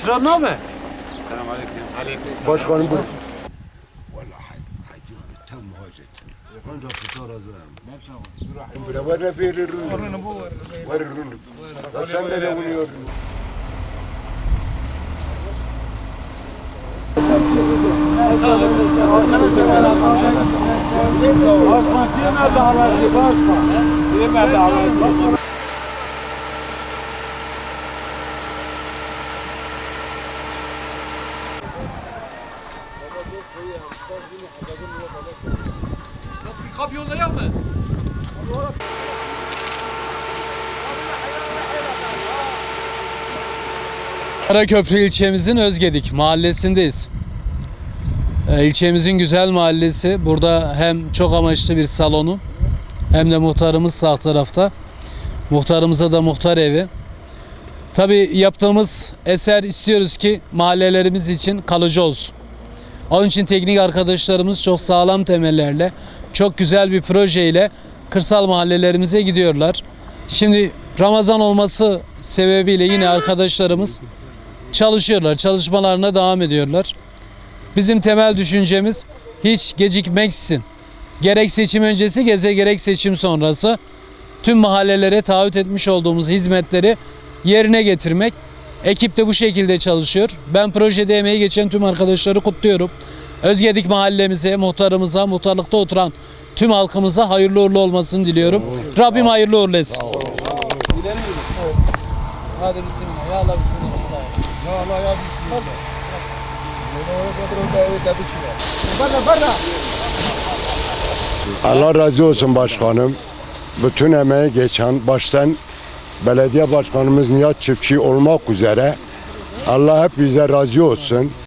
Çıra ne haber? Başkanım bu. Vallahi hacı abi tam muhaccet. Onda tutar azam. Beraber ne verir? Verir. Ya sen de ne buluyorsun? Kap yolda yok mu? Karaköprü ilçemizin Özgedik mahallesindeyiz. Ee, İlçemizin güzel mahallesi. Burada hem çok amaçlı bir salonu hem de muhtarımız sağ tarafta. Muhtarımıza da muhtar evi. Tabi yaptığımız eser istiyoruz ki mahallelerimiz için kalıcı olsun. Onun için teknik arkadaşlarımız çok sağlam temellerle, çok güzel bir projeyle kırsal mahallelerimize gidiyorlar. Şimdi Ramazan olması sebebiyle yine arkadaşlarımız çalışıyorlar, çalışmalarına devam ediyorlar. Bizim temel düşüncemiz hiç gecikmeksizin gerek seçim öncesi geze gerek seçim sonrası tüm mahallelere taahhüt etmiş olduğumuz hizmetleri yerine getirmek. Ekip de bu şekilde çalışıyor. Ben projede emeği geçen tüm arkadaşları kutluyorum. Özgedik mahallemize, muhtarımıza, muhtarlıkta oturan tüm halkımıza hayırlı uğurlu olmasını diliyorum. Rabbim hayırlı uğurlu etsin. Hadi bismillah. Ya Allah bismillah. Allah razı olsun başkanım. Bütün emeği geçen baştan belediye başkanımız Nihat Çiftçi olmak üzere Allah hep bize razı olsun.